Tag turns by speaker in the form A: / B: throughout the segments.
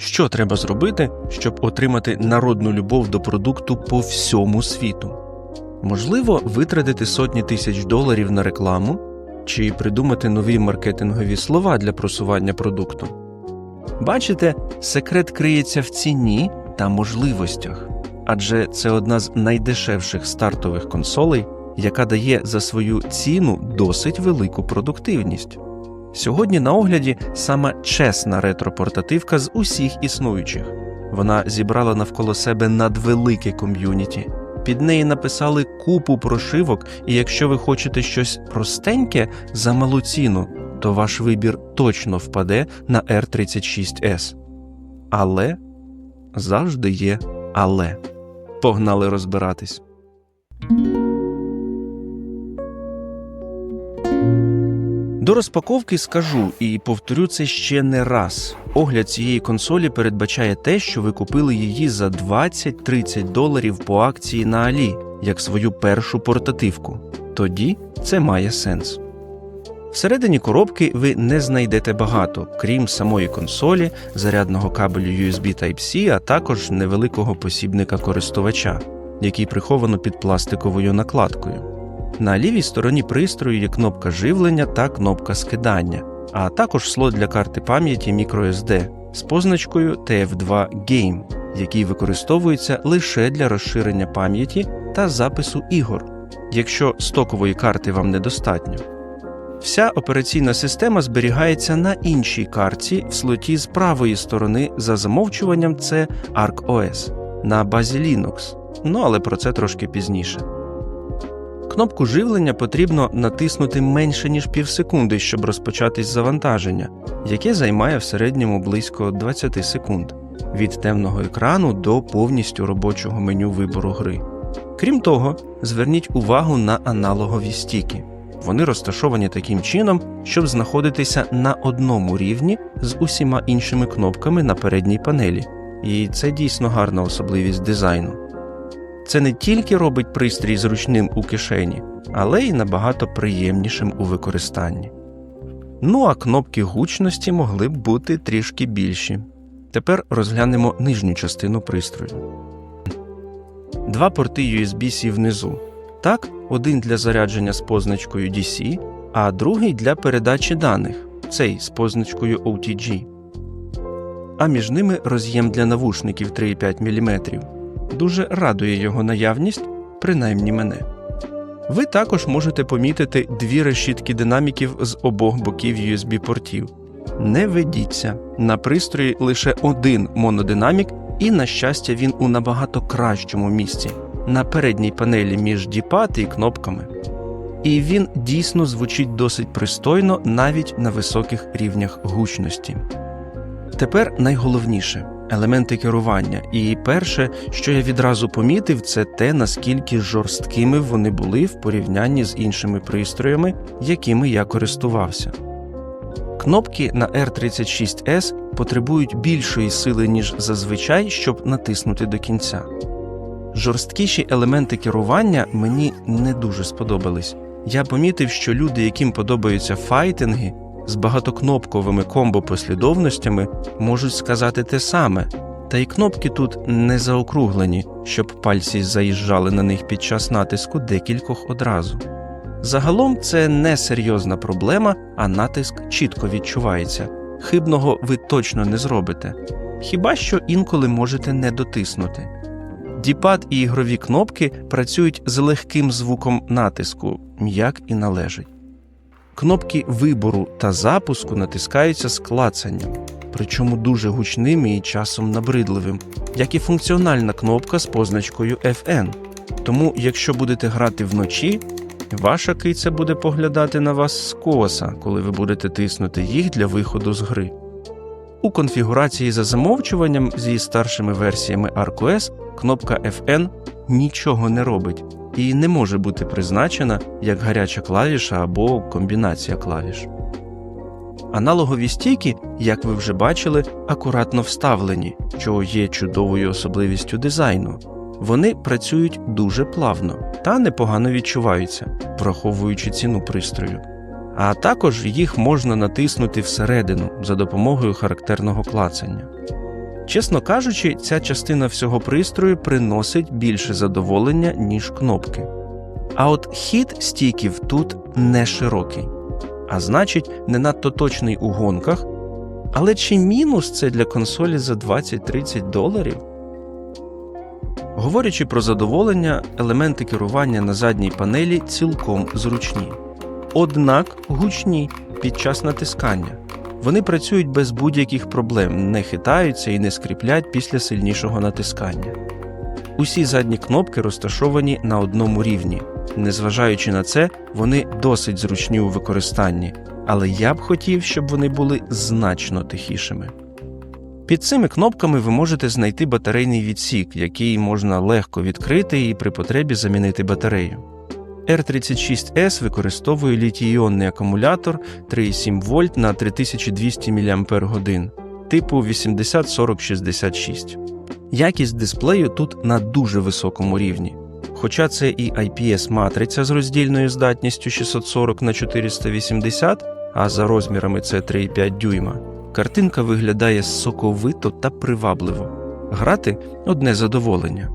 A: Що треба зробити, щоб отримати народну любов до продукту по всьому світу? Можливо, витратити сотні тисяч доларів на рекламу чи придумати нові маркетингові слова для просування продукту. Бачите, секрет криється в ціні та можливостях, адже це одна з найдешевших стартових консолей, яка дає за свою ціну досить велику продуктивність. Сьогодні на огляді сама чесна ретро-портативка з усіх існуючих. Вона зібрала навколо себе надвелике ком'юніті. Під неї написали купу прошивок, і якщо ви хочете щось простеньке за малу ціну, то ваш вибір точно впаде на R36S. Але завжди є але. Погнали розбиратись. До розпаковки скажу і повторю це ще не раз. Огляд цієї консолі передбачає те, що ви купили її за 20-30 доларів по акції на Алі, як свою першу портативку. Тоді це має сенс. Всередині коробки ви не знайдете багато, крім самої консолі, зарядного кабелю USB Type-C, а також невеликого посібника користувача, який приховано під пластиковою накладкою. На лівій стороні пристрою є кнопка живлення та кнопка скидання, а також слот для карти пам'яті microSD з позначкою TF2 Game, який використовується лише для розширення пам'яті та запису ігор, якщо стокової карти вам недостатньо. Вся операційна система зберігається на іншій карті в слоті з правої сторони за замовчуванням це ArcOS на базі Linux, ну але про це трошки пізніше. Кнопку живлення потрібно натиснути менше ніж півсекунди, щоб розпочатись завантаження, яке займає в середньому близько 20 секунд від темного екрану до повністю робочого меню вибору гри. Крім того, зверніть увагу на аналогові стіки. Вони розташовані таким чином, щоб знаходитися на одному рівні з усіма іншими кнопками на передній панелі, і це дійсно гарна особливість дизайну. Це не тільки робить пристрій зручним у кишені, але й набагато приємнішим у використанні. Ну а кнопки гучності могли б бути трішки більші. Тепер розглянемо нижню частину пристрою. Два порти USB-C внизу. Так, один для зарядження з позначкою DC, а другий для передачі даних, цей з позначкою OTG. А між ними роз'єм для навушників 3,5 мм. Дуже радує його наявність, принаймні мене. Ви також можете помітити дві решітки динаміків з обох боків USB-портів. Не ведіться, на пристрої лише один монодинамік, і, на щастя, він у набагато кращому місці на передній панелі між діпад і кнопками. І він дійсно звучить досить пристойно навіть на високих рівнях гучності. Тепер найголовніше елементи керування. І перше, що я відразу помітив, це те, наскільки жорсткими вони були в порівнянні з іншими пристроями, якими я користувався. Кнопки на R36S потребують більшої сили, ніж зазвичай, щоб натиснути до кінця. Жорсткіші елементи керування мені не дуже сподобались. Я помітив, що люди, яким подобаються файтинги з багатокнопковими комбо-послідовностями, можуть сказати те саме, та й кнопки тут не заокруглені, щоб пальці заїжджали на них під час натиску декількох одразу. Загалом це не серйозна проблема, а натиск чітко відчувається. Хибного ви точно не зробите, хіба що інколи можете не дотиснути. Діпад і ігрові кнопки працюють з легким звуком натиску, як і належить. Кнопки вибору та запуску натискаються з клацанням, причому дуже гучним і часом набридливим, як і функціональна кнопка з позначкою FN. Тому, якщо будете грати вночі, ваша киця буде поглядати на вас скоса, коли ви будете тиснути їх для виходу з гри. У конфігурації за замовчуванням зі старшими версіями ArcOS кнопка FN нічого не робить і не може бути призначена як гаряча клавіша або комбінація клавіш. Аналогові стійки, як ви вже бачили, акуратно вставлені, що є чудовою особливістю дизайну. Вони працюють дуже плавно та непогано відчуваються, враховуючи ціну пристрою. А також їх можна натиснути всередину за допомогою характерного клацання. Чесно кажучи, ця частина всього пристрою приносить більше задоволення, ніж кнопки. А от хід стіків тут не широкий, а значить, не надто точний у гонках. Але чи мінус це для консолі за 20-30 доларів? Говорячи про задоволення, елементи керування на задній панелі цілком зручні, однак гучні під час натискання. Вони працюють без будь-яких проблем, не хитаються і не скріплять після сильнішого натискання. Усі задні кнопки розташовані на одному рівні. Незважаючи на це, вони досить зручні у використанні, але я б хотів, щоб вони були значно тихішими. Під цими кнопками ви можете знайти батарейний відсік, який можна легко відкрити і при потребі замінити батарею. R36S використовує літій-іонний акумулятор 3,7 вольт на 3200 мАч типу 804066. Якість дисплею тут на дуже високому рівні. Хоча це і IPS-матриця з роздільною здатністю 640 на 480, а за розмірами це 3,5 дюйма, картинка виглядає соковито та привабливо. Грати одне задоволення.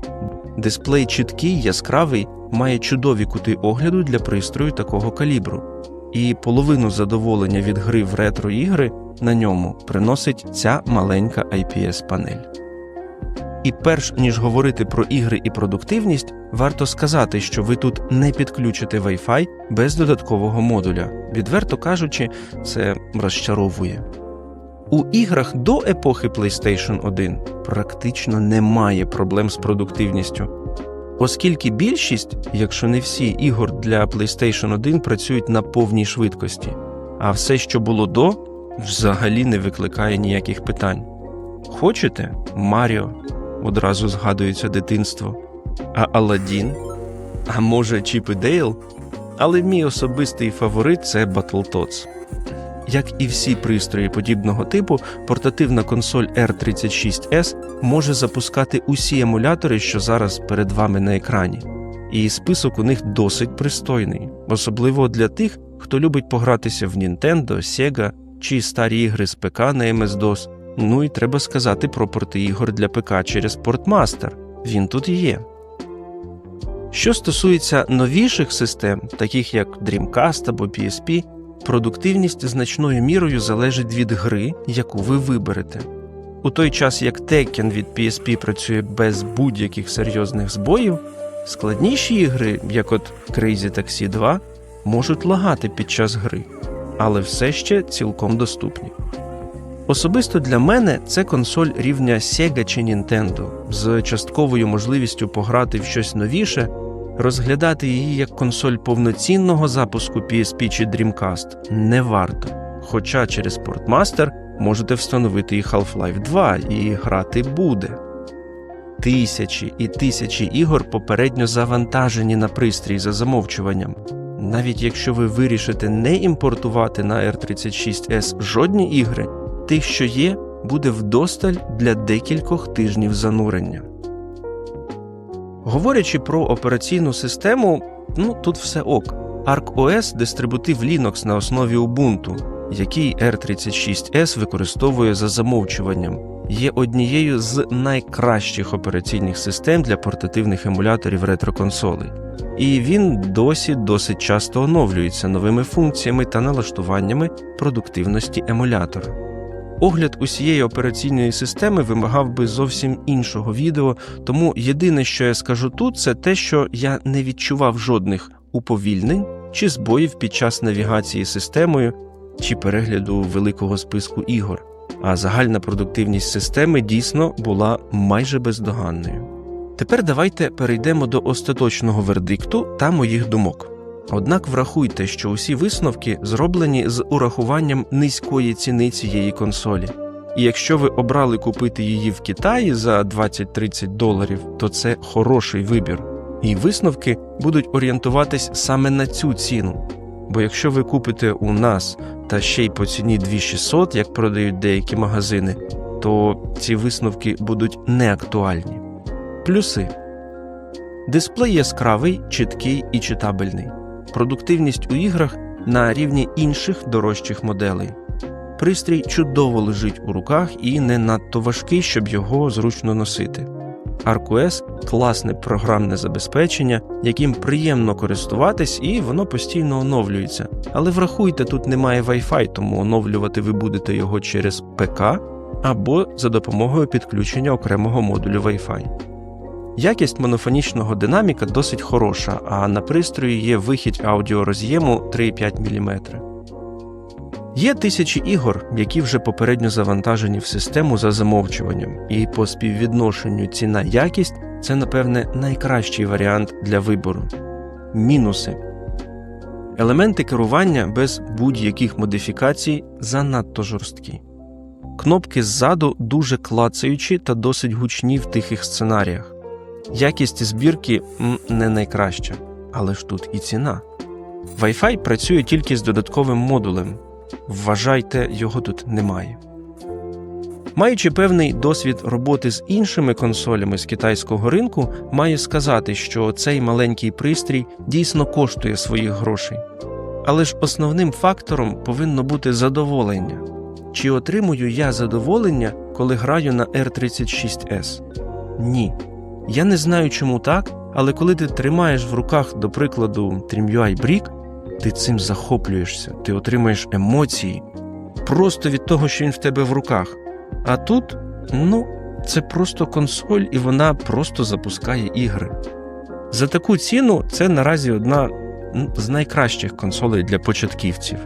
A: Дисплей чіткий, яскравий, має чудові кути огляду для пристрою такого калібру, і половину задоволення від гри в ретро-ігри на ньому приносить ця маленька IPS-панель. І перш ніж говорити про ігри і продуктивність, варто сказати, що ви тут не підключите Wi-Fi без додаткового модуля. Відверто кажучи, це розчаровує. У іграх до епохи PlayStation 1 практично немає проблем з продуктивністю, оскільки більшість, якщо не всі ігор для PlayStation 1 працюють на повній швидкості, а все, що було до, взагалі не викликає ніяких питань. Хочете Маріо? Одразу згадується дитинство. А Аладдін? А може Чіп і Дейл? Але мій особистий фаворит це Battletoads. Як і всі пристрої подібного типу, портативна консоль R36S може запускати усі емулятори, що зараз перед вами на екрані. І список у них досить пристойний, особливо для тих, хто любить погратися в Nintendo, Sega чи старі ігри з ПК на MS-DOS. Ну і треба сказати про порти ігор для ПК через Portmaster. Він тут є. Що стосується новіших систем, таких як Dreamcast або PSP, продуктивність значною мірою залежить від гри, яку ви виберете. У той час як Tekken від PSP працює без будь-яких серйозних збоїв, складніші ігри, як от Crazy Taxi 2, можуть лагати під час гри, але все ще цілком доступні. Особисто для мене це консоль рівня Sega чи Nintendo з частковою можливістю пограти в щось новіше, розглядати її як консоль повноцінного запуску PSP чи Dreamcast не варто. Хоча через Portmaster можете встановити і Half-Life 2 і грати буде. Тисячі і тисячі ігор попередньо завантажені на пристрій за замовчуванням. Навіть якщо ви вирішите не імпортувати на R36S жодні ігри, тих, що є, буде вдосталь для декількох тижнів занурення. Говорячи про операційну систему, ну тут все ок. ArcOS – дистрибутив Linux на основі Ubuntu, який R36S використовує за замовчуванням, є однією з найкращих операційних систем для портативних емуляторів ретроконсолей. І він досі досить часто оновлюється новими функціями та налаштуваннями продуктивності емулятора. Огляд усієї операційної системи вимагав би зовсім іншого відео, тому єдине, що я скажу тут, це те, що я не відчував жодних уповільнень чи збоїв під час навігації системою чи перегляду великого списку ігор. А загальна продуктивність системи дійсно була майже бездоганною. Тепер давайте перейдемо до остаточного вердикту та моїх думок. Однак врахуйте, що усі висновки зроблені з урахуванням низької ціни цієї консолі. І якщо ви обрали купити її в Китаї за 20-30 доларів, то це хороший вибір. І висновки будуть орієнтуватись саме на цю ціну. Бо якщо ви купите у нас та ще й по ціні 2600, як продають деякі магазини, то ці висновки будуть неактуальні. Плюси дисплей яскравий, чіткий і читабельний продуктивність у іграх на рівні інших дорожчих моделей. Пристрій чудово лежить у руках і не надто важкий, щоб його зручно носити. ArcOS – класне програмне забезпечення, яким приємно користуватись, і воно постійно оновлюється. Але врахуйте, тут немає Wi-Fi, тому оновлювати ви будете його через ПК або за допомогою підключення окремого модулю Wi-Fi. Якість монофонічного динаміка досить хороша, а на пристрої є вихід аудіороз'єму 3,5 мм. Є тисячі ігор, які вже попередньо завантажені в систему за замовчуванням, і по співвідношенню ціна-якість це, напевне, найкращий варіант для вибору. Мінуси елементи керування без будь-яких модифікацій занадто жорсткі. Кнопки ззаду дуже клацаючі та досить гучні в тихих сценаріях. Якість збірки не найкраща, але ж тут і ціна. Wi-Fi працює тільки з додатковим модулем. Вважайте, його тут немає. Маючи певний досвід роботи з іншими консолями з китайського ринку, маю сказати, що цей маленький пристрій дійсно коштує своїх грошей. Але ж основним фактором повинно бути задоволення. Чи отримую я задоволення, коли граю на R36S? Ні. Я не знаю, чому так, але коли ти тримаєш в руках, до прикладу, TrimUI Brick, ти цим захоплюєшся, ти отримаєш емоції просто від того, що він в тебе в руках. А тут, ну, це просто консоль, і вона просто запускає ігри. За таку ціну це наразі одна з найкращих консолей для початківців,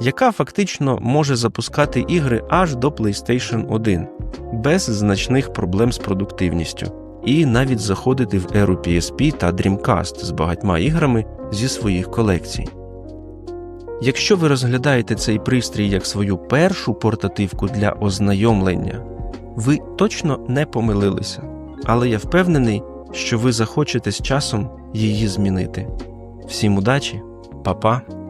A: яка фактично може запускати ігри аж до PlayStation 1 без значних проблем з продуктивністю, і навіть заходити в еру PSP та Dreamcast з багатьма іграми зі своїх колекцій. Якщо ви розглядаєте цей пристрій як свою першу портативку для ознайомлення, ви точно не помилилися, але я впевнений, що ви захочете з часом її змінити. Всім удачі, па-па!